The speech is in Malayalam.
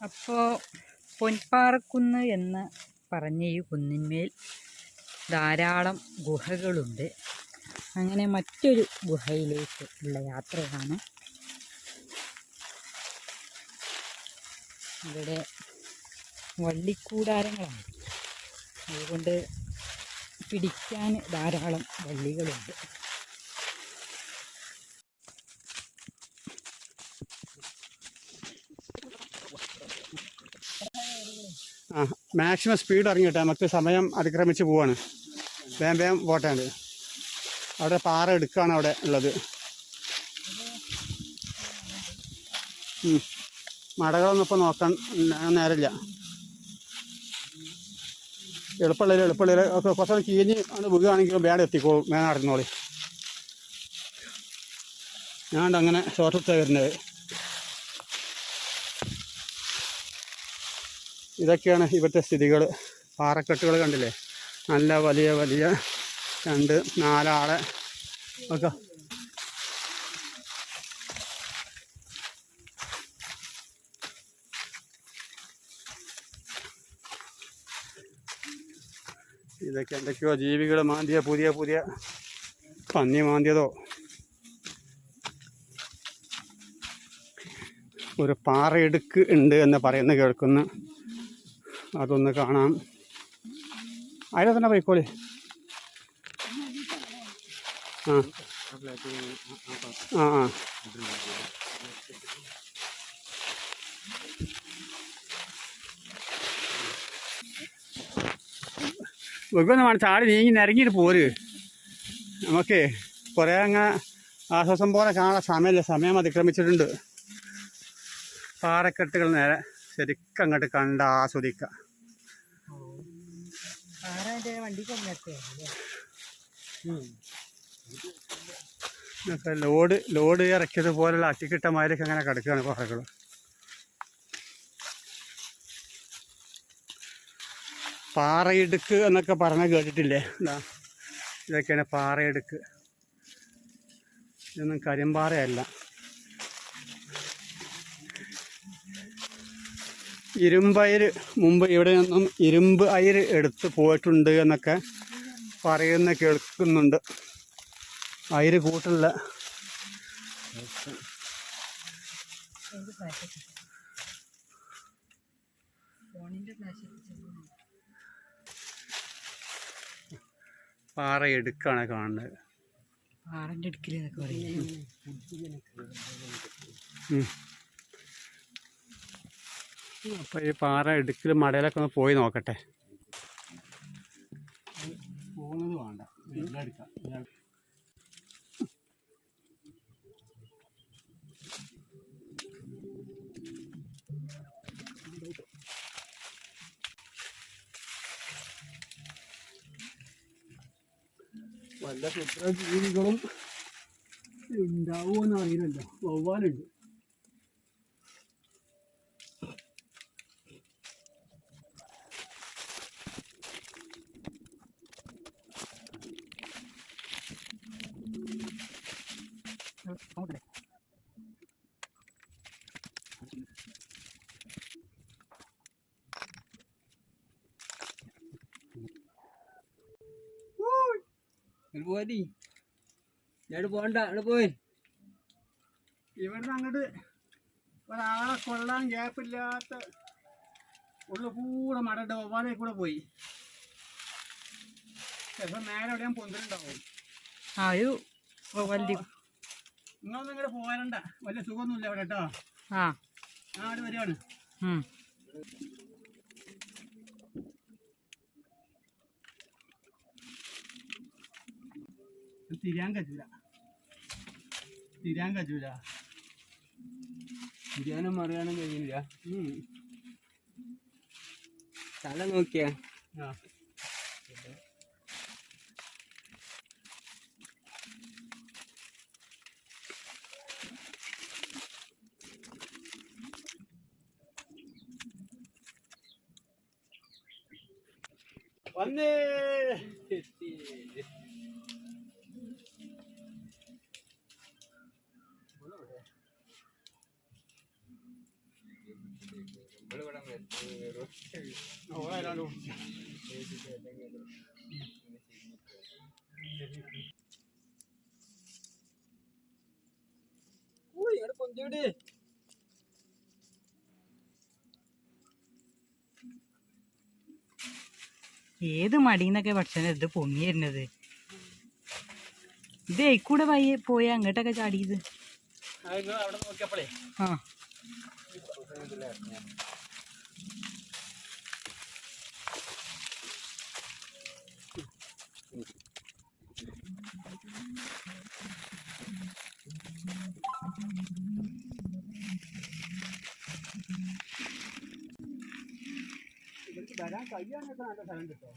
അപ്പോൾ പൊൻപാറക്കുന്ന് എന്ന് പറഞ്ഞ ഈ കുന്നിന്മേൽ ധാരാളം ഗുഹകളുണ്ട്. അങ്ങനെ മറ്റൊരു ഗുഹയിലേക്ക് ഉള്ള യാത്രയാണ് ഇവിടെ വള്ളിക്കൂടാരങ്ങളാണ്. അതുകൊണ്ട് പിടിക്കാൻ ധാരാളം വള്ളികളുണ്ട്. ആ മാക്സിമം സ്പീഡ് ഇറങ്ങിയിട്ട് നമുക്ക് സമയം അതിക്രമിച്ച് പോവാണ്. വേം വേം പോട്ടാണ്ട്. അവിടെ പാറ എടുക്കുകയാണ് അവിടെ ഉള്ളത്. മടകളൊന്നും ഇപ്പോൾ നോക്കാൻ നേരമില്ല. എളുപ്പമുള്ളതിൽ എളുപ്പമുള്ളതിൽ ഒക്കെ കുറച്ചൊന്ന് കീഞ്ഞ് ആണ് വീഴുകയാണെങ്കിലും വേണം എത്തിക്കോളും വേണം നടന്നോളി. ഞാൻ അങ്ങനെ ഷോർട്ട് വരുന്നത്. ഇതൊക്കെയാണ് ഇവിടുത്തെ സ്ഥിതികൾ പാറക്കെട്ടുകൾ കണ്ടില്ലേ? നല്ല വലിയ വലിയ രണ്ട് നാലാളെ ഒക്കെ. ഇതൊക്കെ എന്തൊക്കെയോ ജീവികൾ മാന്തിയ പുതിയ പുതിയ പന്നി മാന്തിയതോ. ഒരു പാറയിടുക്ക് ഉണ്ട് എന്ന് പറയുന്ന കേൾക്കുന്നു അതൊന്ന് കാണാം. അതിലെ തന്നെ പോയിക്കോളി? ആ. ആ ആ. വെക്കൊന്ന് വേണം ചാടി നീങ്ങി നിരങ്ങിയിട്ട് പോര്. നമുക്ക് കുറേ അങ്ങ് ആശ്വാസം പോലെ കാണാൻ സമയമില്ല. സമയം അതിക്രമിച്ചിട്ടുണ്ട്. പാറക്കെട്ടുകൾ നേരെ. ശരിക്കും അങ്ങോട്ട് കണ്ട് ആസ്വദിക്കാം. ലോഡ് ലോഡ് ഇറക്കിയത് പോലുള്ള അട്ടിക്കിട്ട മാതിരിയൊക്കെ അങ്ങനെ കിടക്കുകയാണ് പാറകൾ പാറയിടുക്ക് എന്നൊക്കെ പറഞ്ഞ കേട്ടിട്ടില്ലേ? എന്താ ഇതൊക്കെയാണ് പാറയിടുക്ക്. ഇതൊന്നും കരിമ്പാറയല്ല. ഇരുമ്പയിര് മുമ്പ് ഇവിടെ നിന്നും ഇരുമ്പ് അയർ എടുത്ത് പോയിട്ടുണ്ട് എന്നൊക്കെ പറയുന്ന കേൾക്കുന്നുണ്ട്. അയർ ഫ്ലാഷ് പാറ എടുക്കാണ് കാണുന്നത്. പാറന്റെ അടുക്കിൽ എന്നൊക്കെ പറയില്ലേ അപ്പൊ ഈ പാറ ഇടുക്കിൽ മടയിലൊക്കെ ഒന്ന് പോയി നോക്കട്ടെ. പോകുന്നത് വേണ്ട. വല്ല കുത്ര ജീവികളും ഉണ്ടാവുമെന്ന് അറിയില്ലല്ലോ. വവ്വാലുണ്ട് നോക്കട്ടെ പോരി ഞാൻ പോണ്ട അവിടെ പോയി. ഇവിടുന്ന് അങ്ങോട്ട് ഒരാളെ കൊള്ളാൻ ഗ്യാപ്പില്ലാത്ത ഉള്ള കൂടെ മടയുടെ ഒവാലെ കൂടെ പോയി. ചിലപ്പോൾ നേരെ എവിടെയും പൊന്തലുണ്ടാവും. ആയോ വലിയ നിങ്ങളൊന്നും ഇങ്ങോട്ട് പോകാനുണ്ട വലിയ സുഖമൊന്നുമില്ല അവിടെ കേട്ടോ. ആ. തിരിയാൻ കജൂല തിരിയാൻ കജൂല തിരിയാനും മറിയാനും കഴിയില്ല. സ്ഥലം തല നോക്കിയാ. വന്നേ. ഓയ് ഇവിടെ പൊന്തിവിടെ ഏത് മടിന്നൊക്കെ ഭക്ഷണം ഇത് പൊങ്ങി വരുന്നത്? ഇത് കൂടെ പയ്യെ പോയ അങ്ങോട്ടൊക്കെ ചാടിയത്. ആ. വരാൻ കഴിയാനൊക്കെ നല്ല സ്ഥലം കിട്ടോ